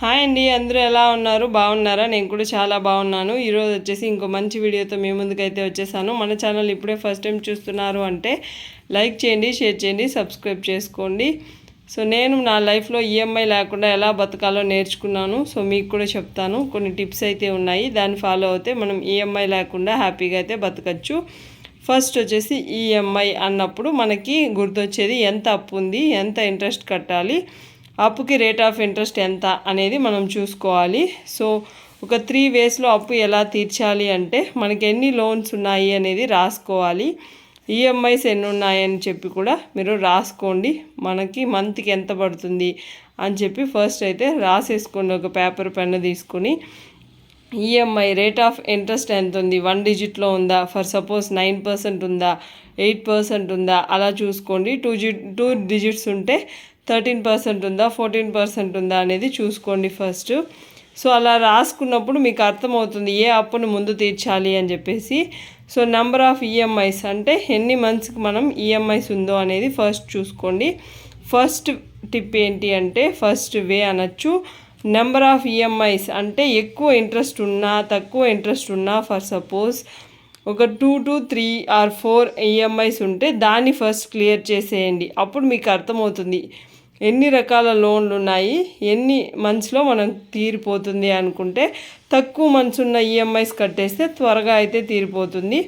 Hi అండి అందరూ ఎలా ఉన్నారు? బాగున్నారా? నేను కూడా చాలా బాగున్నాను. ఈరోజు వచ్చేసి ఇంకో మంచి వీడియోతో మీ ముందుకైతే వచ్చేసాను. మన ఛానల్ ఇప్పుడే ఫస్ట్ టైం చూస్తున్నారు అంటే లైక్ చేయండి షేర్ చేయండి సబ్స్క్రైబ్ చేసుకోండి. సో నేను నా లైఫ్లో ఈఎంఐ లేకుండా ఎలా బతకాలో నేర్చుకున్నాను. సో మీకు కూడా చెప్తాను. కొన్ని టిప్స్ అయితే ఉన్నాయి. దాన్ని ఫాలో అవుతే మనం ఈఎంఐ లేకుండా హ్యాపీగా అయితే బతకచ్చు. ఫస్ట్ వచ్చేసి ఈఎంఐ అన్నప్పుడు మనకి గుర్తొచ్చేది ఎంత అప్పు ఉంది ఎంత ఇంట్రెస్ట్ కట్టాలి అప్పుకి రేట్ ఆఫ్ ఇంట్రెస్ట్ ఎంత అనేది మనం చూసుకోవాలి. సో ఒక త్రీ వేస్లో అప్పు ఎలా తీర్చాలి అంటే మనకి ఎన్ని లోన్స్ ఉన్నాయి అనేది రాసుకోవాలి. ఈఎంఐస్ ఎన్ని ఉన్నాయని చెప్పి కూడా మీరు రాసుకోండి. మనకి మంత్కి ఎంత పడుతుంది అని చెప్పి ఫస్ట్ అయితే రాసేసుకోండి. ఒక పేపర్ పెన్ తీసుకొని. ఈఎంఐ రేట్ ఆఫ్ ఇంట్రెస్ట్ ఎంత ఉంది? వన్ డిజిట్లో ఉందా? ఫర్ సపోజ్ నైన్ పర్సెంట్ ఉందా? ఎయిట్ పర్సెంట్ ఉందా? అలా చూసుకోండి. టూ జి టూ డిజిట్స్ ఉంటే థర్టీన్ పర్సెంట్ ఉందా ఫోర్టీన్ పర్సెంట్ ఉందా అనేది చూసుకోండి ఫస్ట్. సో అలా రాసుకున్నప్పుడు మీకు అర్థమవుతుంది ఏ అప్పును ముందు తీర్చాలి అని చెప్పేసి. సో నెంబర్ ఆఫ్ ఈఎంఐస్ అంటే ఎన్ని మంత్స్కి మనం ఈఎంఐస్ ఉందో అనేది ఫస్ట్ చూసుకోండి. ఫస్ట్ టిప్ ఏంటి అంటే ఫస్ట్ వే అనొచ్చు. నెంబర్ ఆఫ్ ఈఎంఐస్ అంటే ఎక్కువ ఇంట్రెస్ట్ ఉన్నా తక్కువ ఇంట్రెస్ట్ ఉన్నా ఫర్ సపోజ్ ఒక two to three or four EMIs ఉంటే దాన్ని ఫస్ట్ క్లియర్ చేసేయండి. అప్పుడు మీకు అర్థమవుతుంది. ఎన్ని రకాల లోన్లు ఉన్నాయి ఎన్ని మంత్స్లో మనం తీరిపోతుంది అనుకుంటే తక్కువ మంత్స్ ఉన్న ఈఎంఐస్ కట్టేస్తే త్వరగా అయితే తీరిపోతుంది.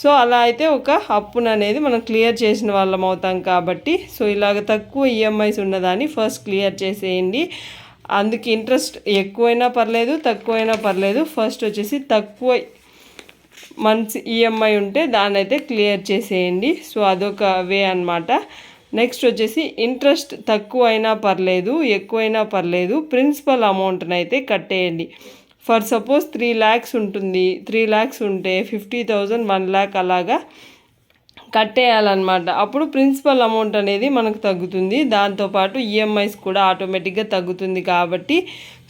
సో అలా అయితే ఒక అప్పును అనేది మనం క్లియర్ చేసిన వాళ్ళం అవుతాం కాబట్టి సో ఇలాగ తక్కువ ఈఎంఐస్ ఉన్నదాన్ని ఫస్ట్ క్లియర్ చేసేయండి. అందుకు ఇంట్రెస్ట్ ఎక్కువైనా పర్లేదు తక్కువైనా పర్లేదు. ఫస్ట్ వచ్చేసి తక్కువ మంత్స్ ఈఎంఐ ఉంటే దాన్ని అయితే క్లియర్ చేసేయండి. సో అదొక వే అనమాట నెక్స్ట్ వచ్చేసి ఇంట్రెస్ట్ తక్కువ అయినా పర్లేదు ఎక్కువైనా పర్లేదు ప్రిన్సిపల్ అమౌంట్ని అయితే కట్టేయండి. ఫర్ సపోజ్ త్రీ ల్యాక్స్ ఉంటుంది త్రీ ల్యాక్స్ ఉంటే ఫిఫ్టీ థౌజండ్ వన్ ల్యాక్ అలాగా కట్టేయాలన్నమాట. అప్పుడు ప్రిన్సిపల్ అమౌంట్ అనేది మనకు తగ్గుతుంది. దాంతోపాటు ఈఎంఐస్ కూడా ఆటోమేటిక్గా తగ్గుతుంది కాబట్టి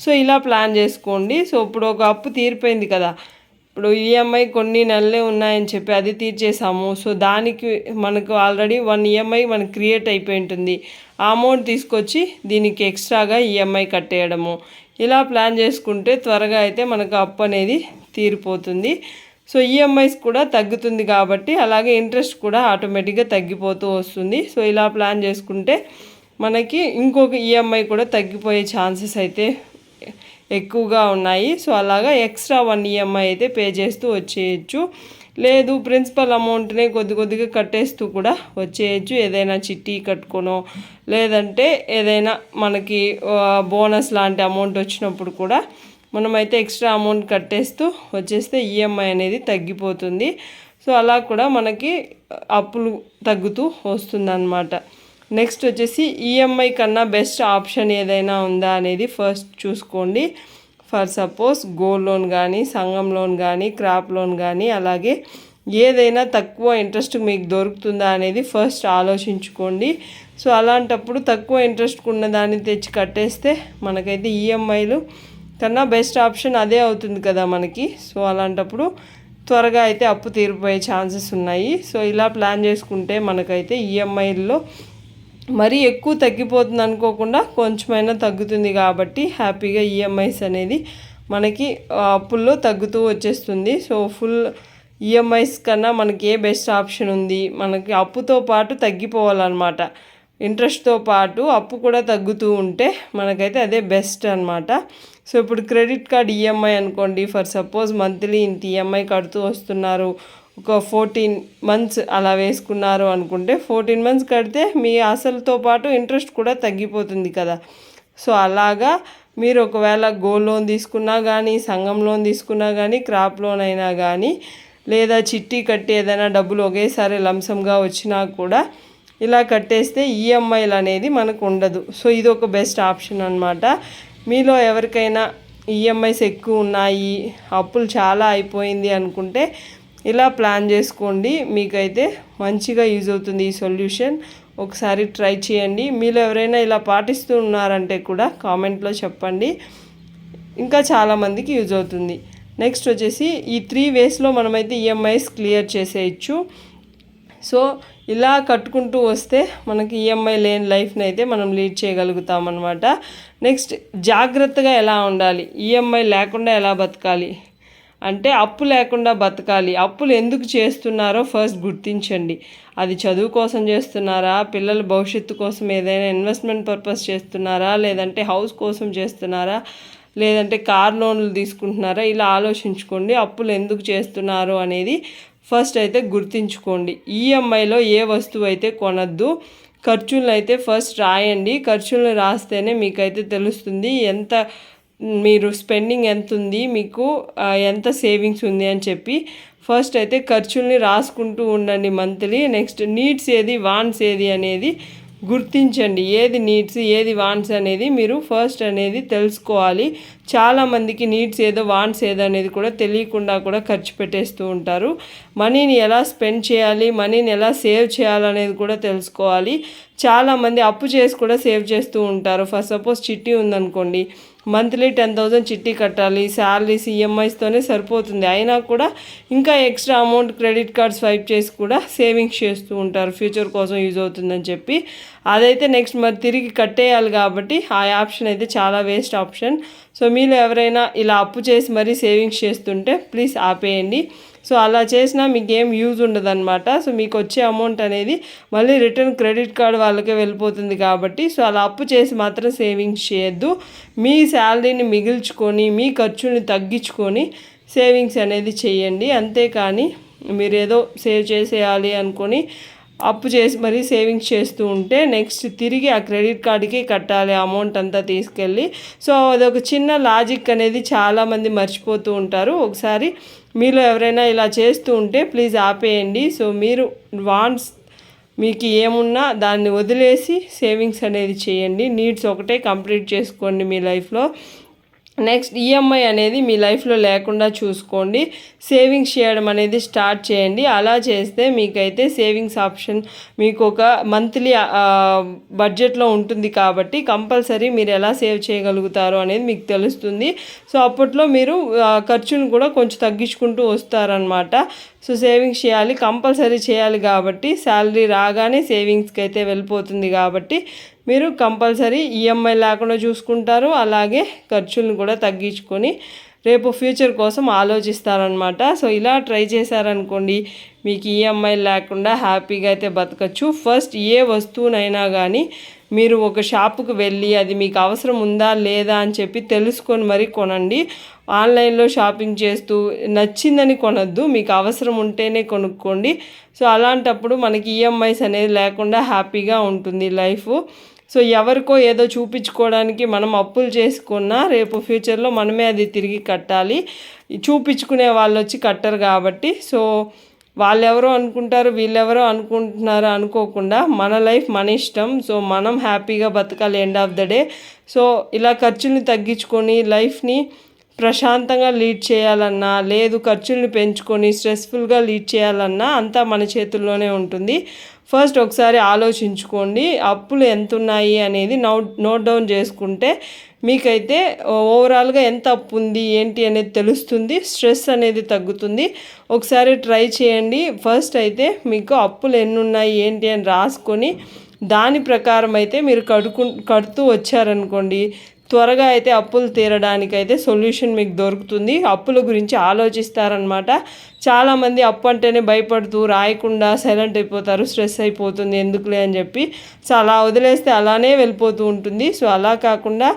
సో ఇలా ప్లాన్ చేసుకోండి. సో ఇప్పుడు ఒక అప్పు తీరిపోయింది కదా. ఇప్పుడు ఈఎంఐ కొన్ని నెలలే ఉన్నాయని చెప్పి అది తీర్చేసాము. సో దానికి మనకు ఆల్రెడీ వన్ ఈఎంఐ మనకు క్రియేట్ అయిపోయి ఉంటుంది. ఆ అమౌంట్ తీసుకొచ్చి దీనికి ఎక్స్ట్రాగా ఈఎంఐ కట్టేయడము. ఇలా ప్లాన్ చేసుకుంటే త్వరగా అయితే మనకు అప్పు అనేది తీరిపోతుంది. సో ఈఎంఐస్ కూడా తగ్గుతుంది కాబట్టి అలాగే ఇంట్రెస్ట్ కూడా ఆటోమేటిక్గా తగ్గిపోతూ వస్తుంది. సో ఇలా ప్లాన్ చేసుకుంటే మనకి ఇంకొక ఈఎంఐ కూడా తగ్గిపోయే ఛాన్సెస్ అయితే ఎక్కువగా ఉన్నాయి. సో అలాగా ఎక్స్ట్రా వన్ ఈఎంఐ అయితే పే చేస్తూ వచ్చేయచ్చు. లేదు ప్రిన్సిపల్ అమౌంట్నే కొద్ది కొద్దిగా కట్టేస్తూ కూడా వచ్చేయచ్చు. ఏదైనా చిట్టి కట్టుకోనో లేదంటే ఏదైనా మనకి బోనస్ లాంటి అమౌంట్ వచ్చినప్పుడు కూడా మనమైతే ఎక్స్ట్రా అమౌంట్ కట్టేస్తూ వచ్చేస్తే ఈఎంఐ అనేది తగ్గిపోతుంది. సో అలా కూడా మనకి అప్పులు తగ్గుతూ వస్తుందన్నమాట. నెక్స్ట్ వచ్చేసి ఈఎంఐ కన్నా బెస్ట్ ఆప్షన్ ఏదైనా ఉందా అనేది ఫస్ట్ చూసుకోండి. ఫర్ సపోజ్ గోల్డ్ లోన్ కానీ సంఘం లోన్ కానీ క్రాప్ లోన్ కానీ అలాగే ఏదైనా తక్కువ ఇంట్రెస్ట్ మీకు దొరుకుతుందా అనేది ఫస్ట్ ఆలోచించుకోండి. సో అలాంటప్పుడు తక్కువ ఇంట్రెస్ట్ ఉన్న దాన్ని తెచ్చి కట్టేస్తే మనకైతే ఈఎంఐలు కన్నా బెస్ట్ ఆప్షన్ అదే అవుతుంది కదా మనకి. సో అలాంటప్పుడు త్వరగా అయితే అప్పు తీరిపోయే ఛాన్సెస్ ఉన్నాయి. సో ఇలా ప్లాన్ చేసుకుంటే మనకైతే ఈఎంఐల్లో మరీ ఎక్కువ తగ్గిపోతుంది అనుకోకుండా కొంచెమైనా తగ్గుతుంది కాబట్టి హ్యాపీగా ఈఎంఐస్ అనేది మనకి అప్పుల్లో తగ్గుతూ వచ్చేస్తుంది. సో ఫుల్ ఈఎంఐస్ కన్నా మనకి ఏ బెస్ట్ ఆప్షన్ ఉంది? మనకి అప్పుతో పాటు తగ్గిపోవాలన్నమాట. ఇంట్రెస్ట్తో పాటు అప్పు కూడా తగ్గుతూ ఉంటే మనకైతే అదే బెస్ట్ అనమాట సో ఇప్పుడు క్రెడిట్ కార్డ్ ఈఎంఐ అనుకోండి. ఫర్ సపోజ్ మంత్లీ ఇంత ఈఎంఐ కడుతూ వస్తున్నారు. ఒక ఫోర్టీన్ మంత్స్ అలా వేసుకున్నారు అనుకుంటే ఫోర్టీన్ మంత్స్ కడితే మీ అసలుతో పాటు ఇంట్రెస్ట్ కూడా తగ్గిపోతుంది కదా. సో అలాగా మీరు ఒకవేళ గోల్డ్ లోన్ తీసుకున్నా కానీ సంఘం లోన్ తీసుకున్నా కానీ క్రాప్ లోన్ అయినా కానీ లేదా చిట్టి కట్టి ఏదైనా డబ్బులు ఒకేసారి లంసంగా వచ్చినా కూడా ఇలా కట్టేస్తే ఈఎంఐలు అనేది మనకు ఉండదు. సో ఇది ఒక బెస్ట్ ఆప్షన్ అనమాట మీలో ఎవరికైనా ఈఎంఐస్ ఎక్కువ ఉన్నాయి అప్పులు చాలా అయిపోయింది అనుకుంటే ఇలా ప్లాన్ చేసుకోండి. మీకైతే మంచిగా యూజ్ అవుతుంది ఈ సొల్యూషన్ ఒకసారి ట్రై చేయండి. మీరు ఎవరైనా ఇలా పాటిస్తూ ఉన్నారంటే కూడా కామెంట్లో చెప్పండి. ఇంకా చాలామందికి యూజ్ అవుతుంది. నెక్స్ట్ వచ్చేసి ఈ త్రీ వేస్లో మనమైతే ఈఎంఐస్ క్లియర్ చేసేయచ్చు. సో ఇలా కట్టుకుంటూ వస్తే మనకి ఈఎంఐ లేని లైఫ్ని అయితే మనం లీడ్ చేయగలుగుతాం అనమాట నెక్స్ట్ జాగ్రత్తగా ఎలా ఉండాలి? ఈఎంఐ లేకుండా ఎలా బతకాలి? అంటే అప్పు లేకుండా బతకాలి. అప్పులు ఎందుకు చేస్తున్నారో ఫస్ట్ గుర్తించండి. అది చదువు కోసం చేస్తున్నారా? పిల్లల భవిష్యత్తు కోసం ఏదైనా ఇన్వెస్ట్మెంట్ పర్పస్ చేస్తున్నారా? లేదంటే హౌస్ కోసం చేస్తున్నారా? లేదంటే కార్ లోన్లు తీసుకుంటున్నారా? ఇలా ఆలోచించుకోండి. అప్పులు ఎందుకు చేస్తున్నారు అనేది ఫస్ట్ అయితే గుర్తించుకోండి. ఈఎంఐలో ఏ వస్తువు అయితే కొనద్దు ఖర్చులను అయితే ఫస్ట్ రాయండి. ఖర్చులను రాస్తేనే మీకైతే తెలుస్తుంది ఎంత మీరు స్పెండింగ్ ఎంత ఉంది మీకు ఎంత సేవింగ్స్ ఉంది అని చెప్పి ఫస్ట్ అయితే ఖర్చుల్ని రాసుకుంటూ ఉండండి మంత్లీ నెక్స్ట్ నీడ్స్ ఏది వాన్స్ ఏది అనేది గుర్తించండి. ఏది నీడ్స్ ఏది వాన్స్ అనేది మీరు ఫస్ట్ అనేది తెలుసుకోవాలి. చాలామందికి నీడ్స్ ఏదో వాన్స్ ఏదో అనేది కూడా తెలియకుండా కూడా ఖర్చు పెట్టేస్తూ ఉంటారు. మనీని ఎలా స్పెండ్ చేయాలి మనీని ఎలా సేవ్ చేయాలనేది కూడా తెలుసుకోవాలి. చాలామంది అప్పు చేసి కూడా సేవ్ చేస్తూ ఉంటారు. ఫర్ సపోజ్ చిట్టి ఉందనుకోండి మంత్లీ టెన్ థౌజండ్ చిట్టి కట్టాలి శాలరీస్ ఈఎంఐస్తోనే సరిపోతుంది. అయినా కూడా ఇంకా extra amount credit card swipe చేసి కూడా సేవింగ్స్ చేస్తూ ఉంటారు. ఫ్యూచర్ కోసం యూజ్ అవుతుందని చెప్పి. అదైతే నెక్స్ట్ మరి తిరిగి కట్టేయాలి కాబట్టి ఆ ఆప్షన్ అయితే చాలా వేస్ట్ ఆప్షన్ సో మీలో ఎవరైనా ఇలా అప్పు చేసి మరీ సేవింగ్స్ చేస్తుంటే ప్లీజ్ ఆపేయండి. సో అలా చేసినా మీకు ఏం యూజ్ ఉండదు అనమాట సో మీకు వచ్చే అమౌంట్ అనేది మళ్ళీ రిటర్న్ క్రెడిట్ కార్డ్ వాళ్ళకే వెళ్ళిపోతుంది కాబట్టి సో అలా అప్పు చేసి మాత్రం సేవింగ్స్ చేయొద్దు. మీ శాలరీని మిగిల్చుకొని మీ ఖర్చుని తగ్గించుకొని సేవింగ్స్ అనేది చేయండి. అంతేకాని మీరు ఏదో సేవ్ చేసేయాలి అనుకొని అప్పు చేసి మరీ సేవింగ్స్ చేస్తూ ఉంటే నెక్స్ట్ తిరిగి ఆ క్రెడిట్ కార్డుకి కట్టాలి అమౌంట్ అంతా తీసుకెళ్ళి. సో అదొక చిన్న లాజిక్ అనేది చాలామంది మర్చిపోతూ ఉంటారు. ఒకసారి మీలో ఎవరైనా ఇలా చేస్తూ ఉంటే ప్లీజ్ ఆపేయండి. సో మీరు వాన్స్ మీకు ఏమున్నా దాన్ని వదిలేసి సేవింగ్స్ అనేది చేయండి. నీడ్స్ ఒకటే కంప్లీట్ చేసుకోండి మీ లైఫ్లో నెక్స్ట్ ఈఎంఐ అనేది మీ లైఫ్లో లేకుండా చూసుకోండి. సేవింగ్స్ చేయడం అనేది స్టార్ట్ చేయండి. అలా చేస్తే మీకైతే సేవింగ్స్ ఆప్షన్ మీకు ఒక మంత్లీ బడ్జెట్లో ఉంటుంది కాబట్టి కంపల్సరీ మీరు ఎలా సేవ్ చేయగలుగుతారు అనేది మీకు తెలుస్తుంది. సో అప్పట్లో మీరు ఖర్చును కూడా కొంచెం తగ్గించుకుంటూ వస్తారనమాట సో సేవింగ్స్ చేయాలి కంపల్సరీ చేయాలి కాబట్టి శాలరీ రాగానే సేవింగ్స్కి అయితే వెళ్ళిపోతుంది కాబట్టి మీరు కంపల్సరీ ఈఎంఐ లేకుండా చూసుకుంటారు. అలాగే ఖర్చులను కూడా తగ్గించుకొని రేపు ఫ్యూచర్ కోసం ఆలోచిస్తారనమాట సో ఇలా ట్రై చేశారనుకోండి మీకు ఈఎంఐ లేకుండా హ్యాపీగా అయితే బతకచ్చు. ఫస్ట్ ఏ వస్తువునైనా కానీ మీరు ఒక షాపుకు వెళ్ళి అది మీకు అవసరం ఉందా లేదా అని చెప్పి తెలుసుకొని మరీ కొనండి. ఆన్లైన్లో షాపింగ్ చేస్తూ నచ్చిందని కొనద్దు మీకు అవసరం ఉంటేనే కొనుక్కోండి. సో అలాంటప్పుడు మనకి ఈఎంఐస్ అనేది లేకుండా హ్యాపీగా ఉంటుంది లైఫ్. సో ఎవరికో ఏదో చూపించుకోవడానికి మనం అప్పులు చేసుకున్నా రేపు ఫ్యూచర్లో మనమే అది తిరిగి కట్టాలి. చూపించుకునే వాళ్ళు వచ్చి కట్టరు కాబట్టి. సో వాళ్ళెవరో అనుకుంటారు వీళ్ళెవరో అనుకుంటున్నారు అనుకోకుండా మన లైఫ్ మన ఇష్టం. సో మనం హ్యాపీగా బతకాలి end of the day. So ఇలా ఖర్చుల్ని తగ్గించుకొని లైఫ్ని ప్రశాంతంగా లీడ్ చేయాలన్నా లేదు ఖర్చుల్ని పెంచుకొని స్ట్రెస్ఫుల్గా లీడ్ చేయాలన్నా అంతా మన చేతుల్లోనే ఉంటుంది. ఫస్ట్ ఒకసారి ఆలోచించుకోండి అప్పులు ఎంత ఉన్నాయి అనేది నోట్ నోట్ డౌన్ చేసుకుంటే మీకైతే ఓవరాల్గా ఎంత అప్పు ఉంది ఏంటి అనేది తెలుస్తుంది స్ట్రెస్ అనేది తగ్గుతుంది. ఒకసారి ట్రై చేయండి. ఫస్ట్ అయితే మీకు అప్పులు ఎన్ని ఉన్నాయి ఏంటి అని రాసుకొని దాని ప్రకారం అయితే మీరు కడుకు కడుతూ వచ్చారనుకోండి త్వరగా అయితే అప్పులు తీరడానికైతే సొల్యూషన్ మీకు దొరుకుతుంది. అప్పుల గురించి ఆలోచిస్తారనమాట చాలామంది అప్పు అంటేనే భయపడుతూ రాయకుండా సైలెంట్ అయిపోతారు స్ట్రెస్ అయిపోతుంది ఎందుకులే అని చెప్పి. సో అలా వదిలేస్తే అలానే వెళ్ళిపోతూ ఉంటుంది. సో అలా కాకుండా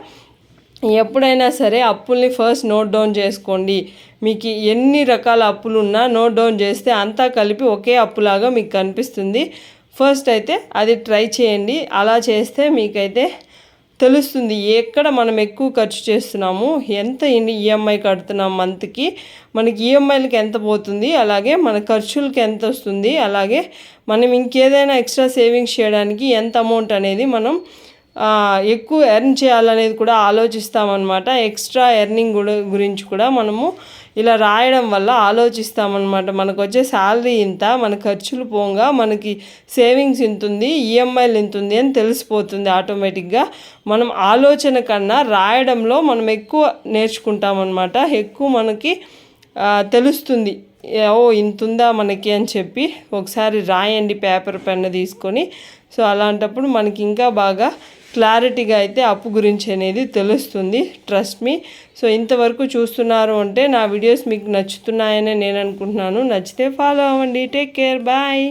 ఎప్పుడైనా సరే అప్పుల్ని ఫస్ట్ నోట్ డౌన్ చేసుకోండి. మీకు ఎన్ని రకాల అప్పులు ఉన్నా నోట్ డౌన్ చేస్తే అంతా కలిపి ఒకే అప్పులాగా మీకు కనిపిస్తుంది. ఫస్ట్ అయితే అది ట్రై చేయండి. అలా చేస్తే మీకైతే తెలుస్తుంది ఎక్కడ మనం ఎక్కువ ఖర్చు చేస్తున్నాము ఎంత ఈఎంఐ కడుతున్నాం మంత్కి మనకి ఈఎంఐలకి ఎంత పోతుంది అలాగే మన ఖర్చులకి ఎంత వస్తుంది అలాగే మనం ఇంకేదైనా ఎక్స్ట్రా సేవింగ్స్ చేయడానికి ఎంత అమౌంట్ అనేది మనం ఎక్కువ ఎర్న్ చేయాలనేది కూడా ఆలోచిస్తామన్నమాట. ఎక్స్ట్రా ఎర్నింగ్ కూడా గురించి కూడా మనము ఇలా రాయడం వల్ల ఆలోచిస్తామన్నమాట. మనకు వచ్చే శాలరీ ఇంత మన ఖర్చులు పోగా మనకి సేవింగ్స్ ఇంత ఉంది ఈఎంఐలు ఇంత ఉంది అని తెలిసిపోతుంది ఆటోమేటిక్గా మనం ఆలోచన కన్నా రాయడంలో మనం ఎక్కువ నేర్చుకుంటామన్నమాట. ఎక్కువ మనకి తెలుస్తుంది. ఓ ఇంతుందా మనకి అని చెప్పి ఒకసారి రాయండి పేపర్ పెన్ను తీసుకొని. సో అలాంటప్పుడు మనకి ఇంకా బాగా క్లారిటీగా అయితే అప్పు గురించి అనేది తెలుస్తుంది ట్రస్ట్ మీ సో ఇంతవరకు చూస్తున్నారు అంటే నా వీడియోస్ మీకు నచ్చుతున్నాయని నేను అనుకుంటున్నాను. నచ్చితే ఫాలో అవ్వండి. Take care bye